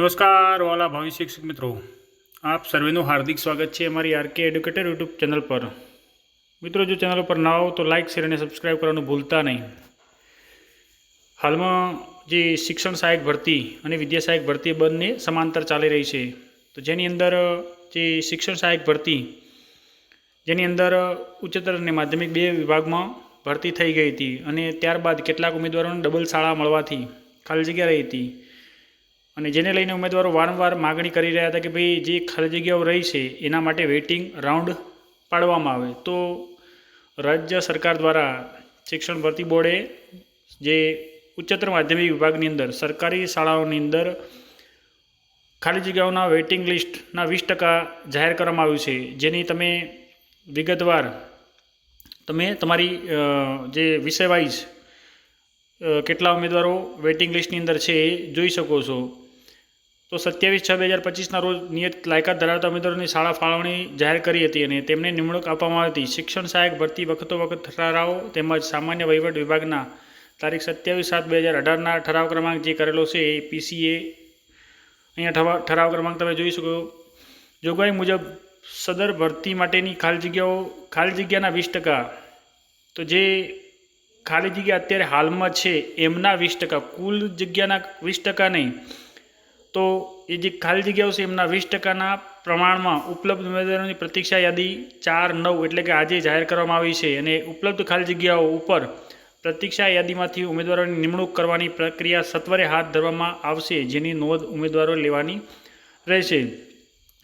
નમસ્કાર, વાલા ભાવિ શિક્ષક મિત્રો. આપ સર્વેનું હાર્દિક સ્વાગત છે અમારી આરકે એડ્યુકેટર યુટ્યુબ ચેનલ પર. મિત્રો, જો ચેનલ પર ના હો તો લાઇક શેર અને સબસ્ક્રાઈબ કરવાનું ભૂલતા નહીં. હાલમાં જે શિક્ષણ સહાયક ભરતી અને વિદ્યા સહાયક ભરતી બંને સમાંતર ચાલી રહી છે, તો જેની અંદર, જે શિક્ષણ સહાયક ભરતી, જેની અંદર ઉચ્ચતર અને માધ્યમિક બે વિભાગમાં ભરતી થઈ ગઈ હતી અને ત્યારબાદ કેટલાક ઉમેદવારોને ડબલ શાળા મળવાથી ખાલી જગ્યા રહી હતી. અને જેને લઈને ઉમેદવારો વારંવાર માગણી કરી રહ્યા હતા કે ભાઈ જે ખાલી જગ્યાઓ રહી છે, એના માટે વેઇટિંગ રાઉન્ડ પાડવામાં આવે. તો રાજ્ય સરકાર દ્વારા શિક્ષણ ભરતી બોર્ડે જે ઉચ્ચતર માધ્યમિક વિભાગની અંદર, સરકારી શાળાઓની અંદર ખાલી જગ્યાઓના વેઇટિંગ લિસ્ટના વીસ ટકા જાહેર કરવામાં આવ્યું છે. જેની તમે વિગતવાર તમે તમારી જે વિષય વાઇઝ કેટલા ઉમેદવારો વેઇટિંગ લિસ્ટની અંદર છે એ જોઈ શકો છો. તો સત્યાવીસ છ બે હજાર પચીસના રોજ નિયત લાયકાત ધરાવતા ઉમેદવારોની શાળા ફાળવણી જાહેર કરી હતી અને તેમને નિમણૂક આપવામાં આવી હતી. શિક્ષણ સહાયક ભરતી વખતો વખત ઠરાવો તેમજ સામાન્ય વહીવટ વિભાગના તારીખ સત્યાવીસ સાત બે હજાર અઢારના ઠરાવ ક્રમાંક જે કરેલો છે એ પીસીએ અહીંયા ઠરાવ ક્રમાંક તમે જોઈ શકો જોગવાઈ મુજબ સદર ભરતી માટેની ખાલી જગ્યાઓ, ખાલી જગ્યાના વીસ ટકા. તો જે ખાલી જગ્યા અત્યારે હાલમાં છે એમના વીસ ટકા. કુલ જગ્યાના વીસ ટકા નહીં. તો એ જે ખાલી જગ્યાઓ છે એમના વીસ ટકાના પ્રમાણમાં ઉપલબ્ધ ઉમેદવારોની પ્રતીક્ષા યાદી ચાર, નવ એટલે કે આજે જાહેર કરવામાં આવી છે અને ઉપલબ્ધ ખાલી જગ્યાઓ ઉપર પ્રતીક્ષા યાદીમાંથી ઉમેદવારોની નિમણૂક કરવાની પ્રક્રિયા સત્વરે હાથ ધરવામાં આવશે જેની નોંધ ઉમેદવારો લેવાની રહેશે.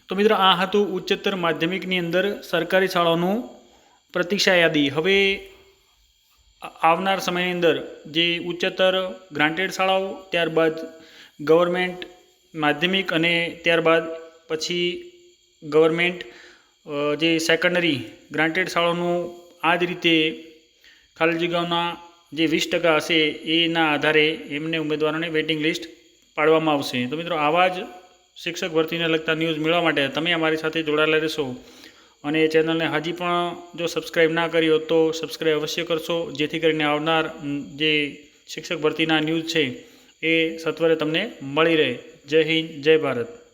તો મિત્રો, આ હતું ઉચ્ચતર માધ્યમિકની અંદર સરકારી શાળાઓનું પ્રતીક્ષા યાદી. હવે આવનાર સમયની અંદર જે ઉચ્ચતર ગ્રાન્ટેડ શાળાઓ, ત્યારબાદ ગવર્મેન્ટ માધ્યમિક અને ત્યારબાદ પછી ગવર્મેન્ટ જે સેકન્ડરી ગ્રાન્ટેડ શાળાનું આ જ રીતે ખાલી જગ્યાઓના જે વીસ ટકા હશે એના આધારે એમને ઉમેદવારોને વેઇટિંગ લિસ્ટ પાડવામાં આવશે. તો મિત્રો આવા જ શિક્ષક ભરતીને લગતા ન્યૂઝ મેળવવા માટે તમે અમારી સાથે જોડાયેલા રહેશો અને ચેનલને હજી પણ જો સબસ્ક્રાઈબ ના કરી હોય તો સબસ્ક્રાઈબ અવશ્ય કરશો, જેથી કરીને આવનાર જે શિક્ષક ભરતીના ન્યૂઝ છે એ સત્વરે તમને મળી રહે. જય હિન્દ જય ભારત.